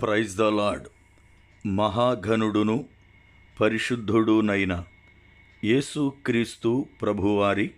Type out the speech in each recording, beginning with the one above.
Praise the lord మహాఘనుడును పరిశుద్ధుడునైన యేసుక్రీస్తు ప్రభువారి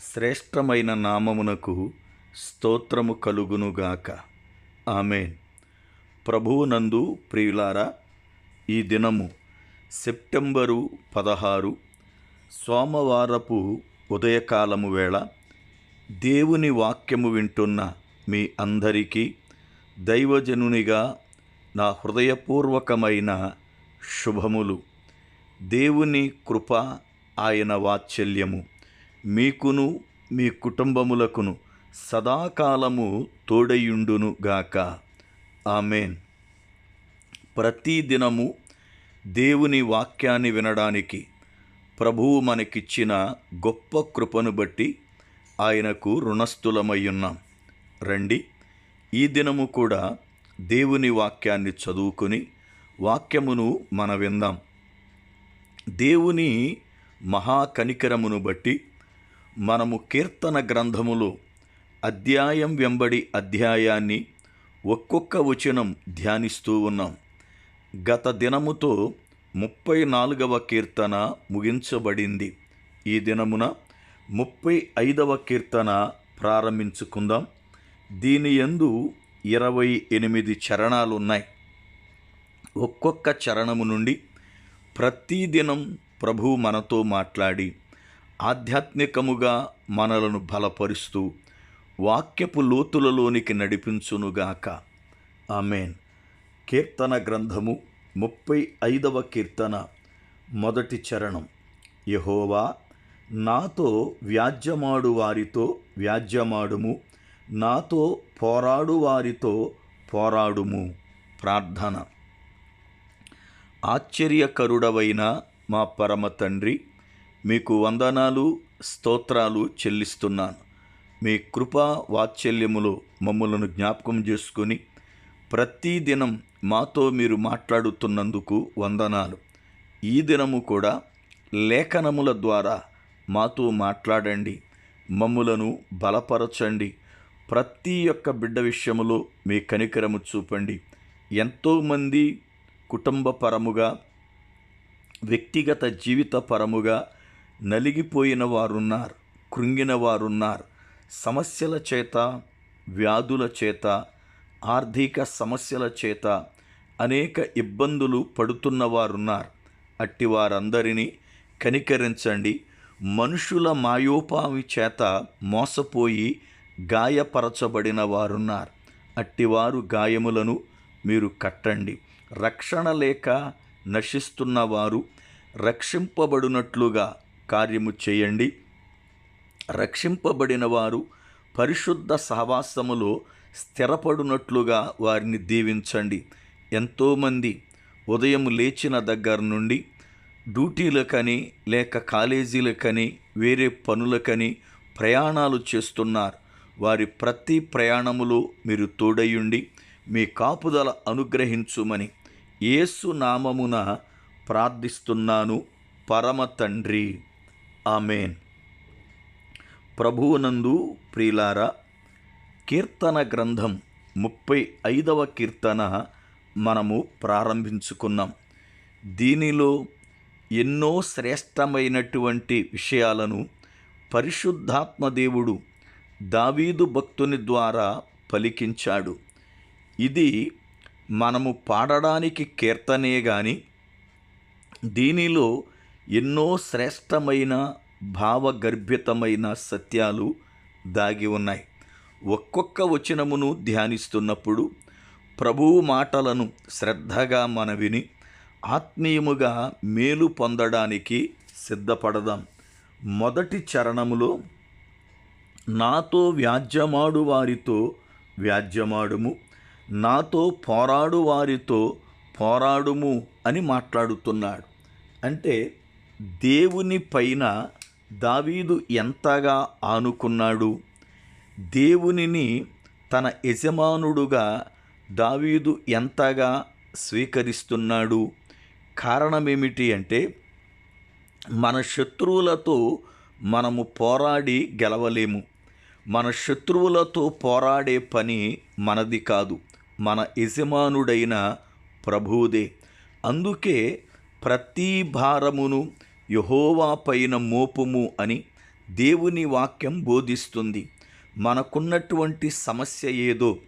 శ్రేష్టమైన నామమునకు స్తోత్రము కలుగునుగాక ఆమెన్. ప్రభువునందు ప్రియులారా ఈ దినము సెప్టెంబరు పదహారు సోమవారపు ఉదయకాలము వేళ దేవుని వాక్యము వింటున్న మీ అందరికీ దైవజనునిగా నా హృదయపూర్వకమైన శుభములు. దేవుని కృప ఆయన వాత్సల్యము. మీకును మీ కుటుంబములకును సదాకాలము తోడయుండును గాక. ఆమెన్. ప్రతి దినము దేవుని వాక్యాన్ని వినడానికి ప్రభువు మనకిచ్చిన గొప్ప కృపను బట్టి ఆయనకు రుణస్థులమయ్యున్నాం రండి ఈ దినము కూడా దేవుని వాక్యాన్ని చదువుకుని వాక్యమును మన విందాం. దేవుని మహాకనికరమును బట్టి మనము కీర్తన గ్రంథములో అధ్యాయం వెంబడి అధ్యాయాన్ని ఒక్కొక్క వచనం ధ్యానిస్తూ ఉన్నాం. గత దినముతో ముప్పై నాలుగవ కీర్తన ముగించబడింది. ఈ దినమున ముప్పై ఐదవ కీర్తన ప్రారంభించుకుందాం. దీని యందు ఇరవై ఎనిమిది చరణాలు ఉన్నాయి ఒక్కొక్క చరణము నుండి ప్రతిదినం ప్రభు మనతో మాట్లాడి ఆధ్యాత్మికముగా మనలను బలపరుస్తూ వాక్యపు లోతులలోనికి నడిపించునుగాక. ఆమెన్. కీర్తన గ్రంథము ముప్పై ఐదవ కీర్తన మొదటి చరణం. యహోవా నాతో వ్యాజ్యమాడు వారితో వ్యాజ్యమాడుము. నాతో పోరాడు వారితో పోరాడుము. ప్రార్థన. ఆశ్చర్యకరుడవైన మా పరమ తండ్రి మీకు వందనాలు స్తోత్రాలు చెల్లిస్తున్నాను. మీ కృపా వాత్సల్యములో మమ్మలను జ్ఞాపకం చేసుకొని ప్రతిదినం మాతో మీరు మాట్లాడుతున్నందుకు వందనాలు. ఈ దినము కూడా లేఖనముల ద్వారా మాతో మాట్లాడండి మమ్ములను బలపరచండి ప్రతి ఒక్క బిడ్డ విషయములో మీ కనికరము చూపండి. ఎంతోమంది కుటుంబ పరముగా వ్యక్తిగత జీవిత పరముగా నలిగిపోయిన వారున్నారు కృంగిన వారున్నారు. సమస్యల చేత వ్యాధుల చేత ఆర్థిక సమస్యల చేత అనేక ఇబ్బందులు పడుతున్న వారున్నారు. అట్టి వారందరినీ కనికరించండి. మనుషుల మాయోపావి చేత మోసపోయి గాయపరచబడిన వారున్నారు అట్టివారు గాయములను మీరు కట్టండి. రక్షణ లేక నశిస్తున్న వారు రక్షింపబడినట్లుగా కార్యము చేయండి. రక్షింపబడిన వారు పరిశుద్ధ సహవాసములో స్థిరపడినట్లుగా వారిని దీవించండి. ఎంతోమంది ఉదయం లేచిన దగ్గర నుండి డ్యూటీలకని లేక కాలేజీలకని వేరే పనులకని ప్రయాణాలు చేస్తున్నారు. వారి ప్రతి ప్రయాణములో మీరు తోడయుండి మీ కాపుదల అనుగ్రహించుమని యేసు నామమున ప్రార్థిస్తున్నాను పరమ తండ్రి. ఆమెన్. ప్రభువునందు ప్రియులారా కీర్తన గ్రంథం ముప్పై ఐదవ కీర్తన మనము ప్రారంభించుకున్నాం. దీనిలో ఎన్నో శ్రేష్టమైనటువంటి విషయాలను పరిశుద్ధాత్మ దేవుడు దావీదు భక్తుని ద్వారా పలికించాడు. ఇది మనము పాడడానికి కీర్తనే గాని దీనిలో ఎన్నో శ్రేష్టమైన భావగర్భితమైన సత్యాలు దాగి ఉన్నాయి. ఒక్కొక్క వచనమును ధ్యానిస్తున్నప్పుడు ప్రభువు మాటలను శ్రద్ధగా మన విని ఆత్మీయముగా మేలు పొందడానికి సిద్ధపడదాం. మొదటి చరణములో నాతో వ్యాజ్యమాడు వారితో వ్యాజ్యమాడుము. నాతో పోరాడు వారితో పోరాడుము అని మాట్లాడుతున్నాడు. అంటే దేవుని పైన దావీదు ఎంతగా ఆనుకున్నాడు? దేవునిని తన యజమానుడుగా దావీదు ఎంతగా స్వీకరిస్తున్నాడు? కారణమేమిటి అంటే మన శత్రువులతో మనము పోరాడి గెలవలేము. మన శత్రువులతో పోరాడే పని మనది కాదు. మన యజమానుడైన ప్రభువుదే. అందుకే ప్రతి భారమును యహోవా పైన మోపుము అని దేవుని వాక్యం బోధిస్తుంది. మనకున్నటువంటి సమస్య ఏదో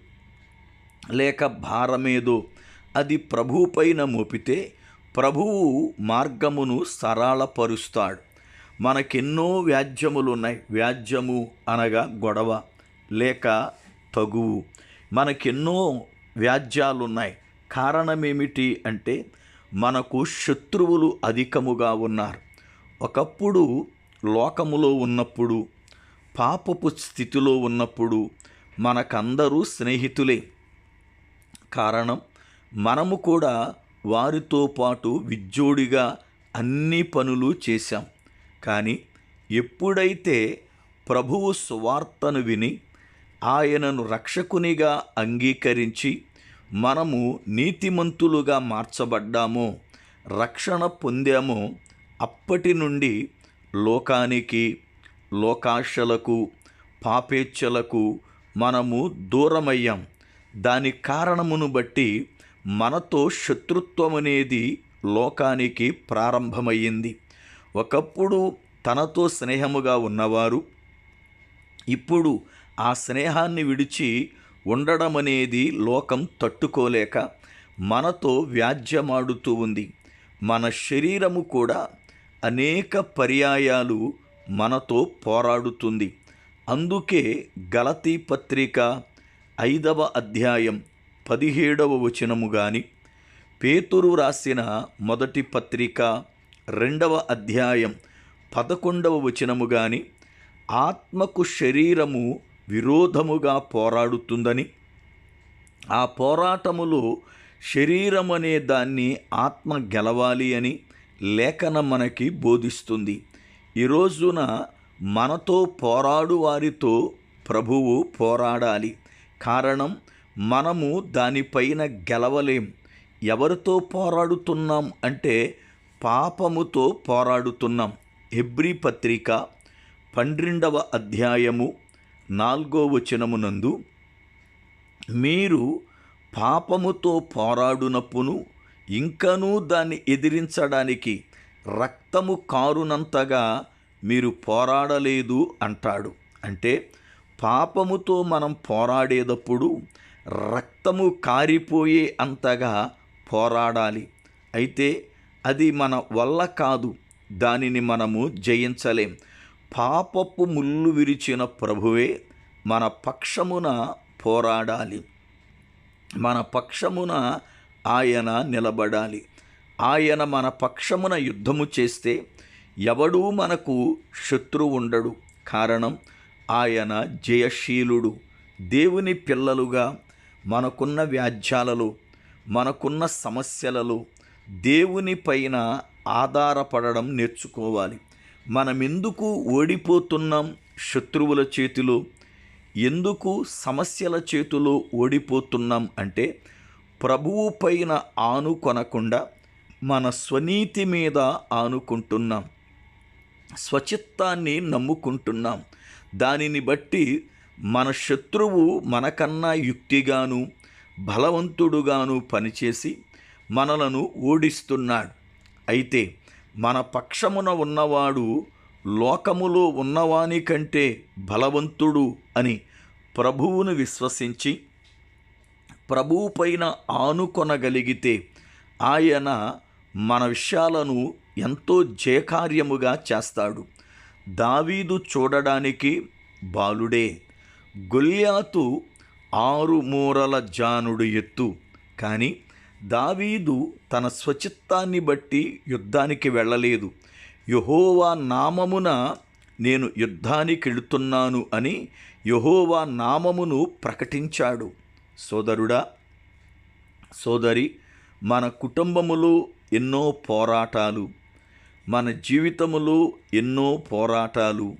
లేక భారమేదో అది ప్రభువు పైన మోపితే ప్రభువు మార్గమును సరళపరుస్తాడు. మనకెన్నో వ్యాజ్యములు ఉన్నాయి వ్యాజ్యము అనగా గొడవ లేక తగువు. మనకెన్నో వ్యాజ్యాలున్నాయి. కారణమేమిటి అంటే మనకు శత్రువులు అధికముగా ఉన్నారు. ఒకప్పుడు లోకములో ఉన్నప్పుడు పాపపు స్థితిలో ఉన్నప్పుడు మనకందరూ స్నేహితులే. కారణం మనము కూడా వారితో పాటు విజ్జోడిగా అన్ని పనులు చేశాం. కానీ ఎప్పుడైతే ప్రభువు సువార్తను విని ఆయనను రక్షకునిగా అంగీకరించి మనము నీతిమంతులుగా మార్చబడ్డామో రక్షణ పొందామో అప్పటి నుండి లోకానికి లోకాశలకు పాపేచ్ఛలకు మనము దూరమయ్యాం. దాని కారణమును బట్టి మనతో శత్రుత్వం అనేది లోకానికి ప్రారంభమయ్యింది. ఒకప్పుడు తనతో స్నేహముగా ఉన్నవారు ఇప్పుడు ఆ స్నేహాన్ని విడిచి ఉండడం అనేది లోకం తట్టుకోలేక మనతో వ్యాజ్యమాడుతూ ఉంది. మన శరీరము కూడా అనేక పర్యాయాలు మనతో పోరాడుతుంది. అందుకే గలతీ పత్రిక ఐదవ అధ్యాయం పదిహేడవ వచనము గాని పేతురు రాసిన మొదటి పత్రిక రెండవ అధ్యాయం పదకొండవ వచనము గాని ఆత్మకు శరీరము విరోధముగా పోరాడుతుందని ఆ పోరాటములో శరీరం అనే దాన్ని ఆత్మ గెలవాలి అని లేఖనం మనకి బోధిస్తుంది. ఈ రోజున మనతో పోరాడు వారితో ప్రభువు పోరాడాలి. కారణం మనము దానిపైన గెలవలేం. ఎవరితో పోరాడుతున్నాం అంటే పాపముతో పోరాడుతున్నాం. హెబ్రీ పత్రిక పన్నెండవ అధ్యాయము నాలుగో వచనమునందు మీరు పాపముతో పోరాడునప్పును ఇంకనూ దాన్ని ఎదిరించడానికి రక్తము కారునంతగా మీరు పోరాడలేదు అంటాడు. అంటే పాపముతో మనం పోరాడేటప్పుడు రక్తము కారిపోయే అంతగా పోరాడాలి. అయితే అది మన వల్ల కాదు. దానిని మనము జయించలేం. పాపపు ముళ్ళు విరిచిన ప్రభువే మన పక్షమున పోరాడాలి. మన పక్షమున ఆయన నిలబడాలి. ఆయన మన పక్షమున యుద్ధము చేస్తే ఎవడూ మనకు శత్రువు ఉండడు. కారణం ఆయన జయశీలుడు. దేవుని పిల్లలుగా మనకున్న వ్యాజ్యాలలో మనకున్న సమస్యలలో దేవుని పైన ఆధారపడడం నేర్చుకోవాలి. మనం ఎందుకు ఓడిపోతున్నాం శత్రువుల చేతిలో? ఎందుకు సమస్యల చేతిలో ఓడిపోతున్నాం అంటే ప్రభువు పైన ఆనుకొనకుండా మన స్వనీతి మీద ఆనుకుంటున్నాం. స్వచిత్తాన్ని నమ్ముకుంటున్నాం. దానిని బట్టి మన శత్రువు మనకన్నా యుక్తిగాను బలవంతుడుగాను పనిచేసి మనలను ఓడిస్తున్నాడు. అయితే మన పక్షమున ఉన్నవాడు లోకములో ఉన్నవాని కంటే బలవంతుడు అని ప్రభువును విశ్వసించి ప్రభువు పైన ఆనుకొనగలిగితే ఆయన మన విషయాలను ఎంతో జయకార్యముగా చేస్తాడు. దావీదు చూడడానికి బాలుడే గొల్యాతు ఆరు మూరల జానుడు ఎత్తు. కానీ దావీదు తన స్వచిత్తాన్ని బట్టి యుద్ధానికి వెళ్ళలేదు. యహోవా నామమున నేను యుద్ధానికి వెళుతున్నాను అని యహోవా నామమును ప్రకటించాడు. సోదరుడా సోదరి మన కుటుంబములో ఎన్నో పోరాటాలు మన జీవితములో ఎన్నో పోరాటాలు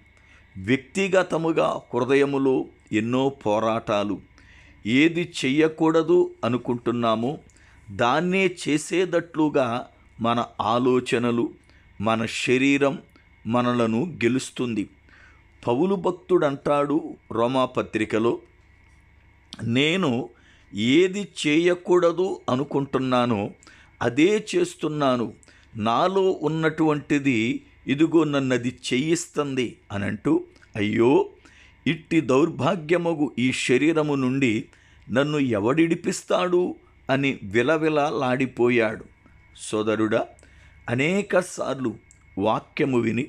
వ్యక్తిగతముగా హృదయములో ఎన్నో పోరాటాలు ఏది చెయ్యకూడదు అనుకుంటున్నామో? దాన్నే చేసేటట్లుగా మన ఆలోచనలు మన శరీరం మనలను గెలుస్తుంది. పౌలు భక్తుడంటాడు రోమాపత్రికలో నేను ఏది చేయకూడదు అనుకుంటున్నానో అదే చేస్తున్నాను. నాలో ఉన్నటువంటిది ఇదిగో నన్నది చేయిస్తుంది అని అంటూ అయ్యో ఇట్టి దౌర్భాగ్యమగు ఈ శరీరము నుండి నన్ను ఎవడిడిపిస్తాడు? అని విలవిలలాడిపోయాడు. సోదరుడా అనేకసార్లు వాక్యము విని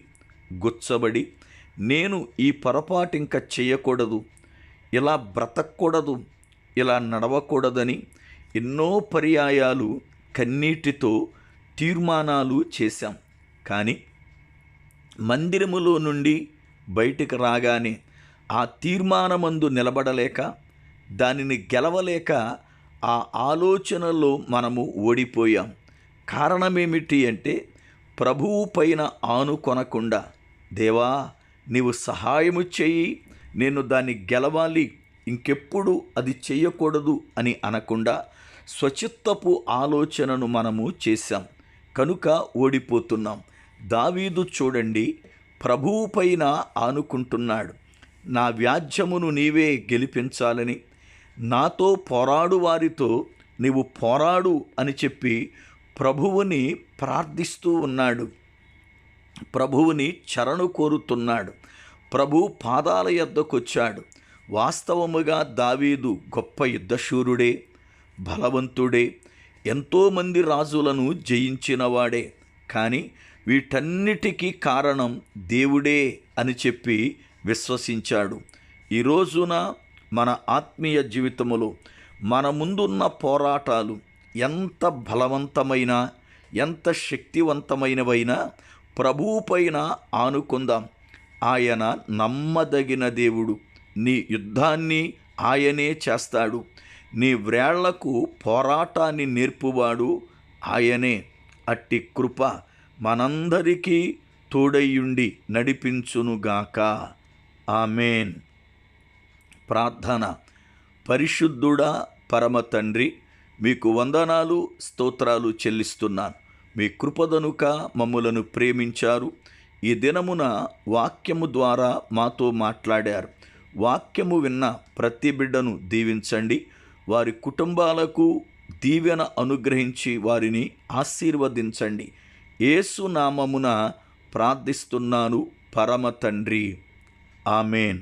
గుచ్చబడి నేను ఈ పొరపాటు ఇంకా చేయకూడదు ఇలా బ్రతకూడదు ఇలా నడవకూడదని ఎన్నో పర్యాయాలు కన్నీటితో తీర్మానాలు చేశాం. కానీ మందిరములో నుండి బయటికి రాగానే ఆ తీర్మానమందు నిలబడలేక దానిని గెలవలేక ఆ ఆలోచనలో మనము ఓడిపోయాం. కారణమేమిటి అంటే ప్రభువు పైన ఆనుకొనకుండా దేవా నీవు సహాయము చేయి నేను దాన్ని గెలవాలి ఇంకెప్పుడు అది చేయకూడదు అని అనకుండా స్వచిత్తపు ఆలోచనను మనము చేశాం. కనుక ఓడిపోతున్నాం. దావీదు చూడండి ప్రభువు పైన ఆనుకుంటున్నాడు. నా వ్యాజ్యమును నీవే గెలిపించాలని నాతో పోరాడు వారితో నీవు పోరాడు అని చెప్పి ప్రభువుని ప్రార్థిస్తూ ఉన్నాడు. ప్రభువుని చరణు కోరుతున్నాడు. ప్రభు పాదాల యొద్దకొచ్చాడు. వాస్తవముగా దావీదు గొప్ప యుద్ధశూరుడే బలవంతుడే ఎంతోమంది రాజులను జయించినవాడే. కానీ వీటన్నిటికీ కారణం దేవుడే అని చెప్పి విశ్వసించాడు. ఈ రోజున మన ఆత్మీయ జీవితములో మన ముందున్న పోరాటాలు ఎంత బలవంతమైన ఎంత శక్తివంతమైనవైనా ప్రభువు పైన ఆనుకుందాం. ఆయన నమ్మదగిన దేవుడు. నీ యుద్ధాన్ని ఆయనే చేస్తాడు. నీ వ్రేళ్ళకు పోరాటాన్ని నేర్పువాడు ఆయనే. అట్టి కృప మనందరికీ తోడయ్యుండి నడిపించునుగాక. ఆమెన్. ప్రార్థన. పరిశుద్ధుడా పరమ తండ్రి మీకు వందనాలు స్తోత్రాలు చెల్లిస్తున్నాను. మీ కృపదనుక మమ్ములను ప్రేమించారు. ఈ దినమున వాక్యము ద్వారా మాతో మాట్లాడారు. వాక్యము విన్న ప్రతి బిడ్డను దీవించండి. వారి కుటుంబాలకు దీవెన అనుగ్రహించి వారిని ఆశీర్వదించండి. ఏసు నామమున ప్రార్థిస్తున్నాను పరమ తండ్రి. ఆమెన్.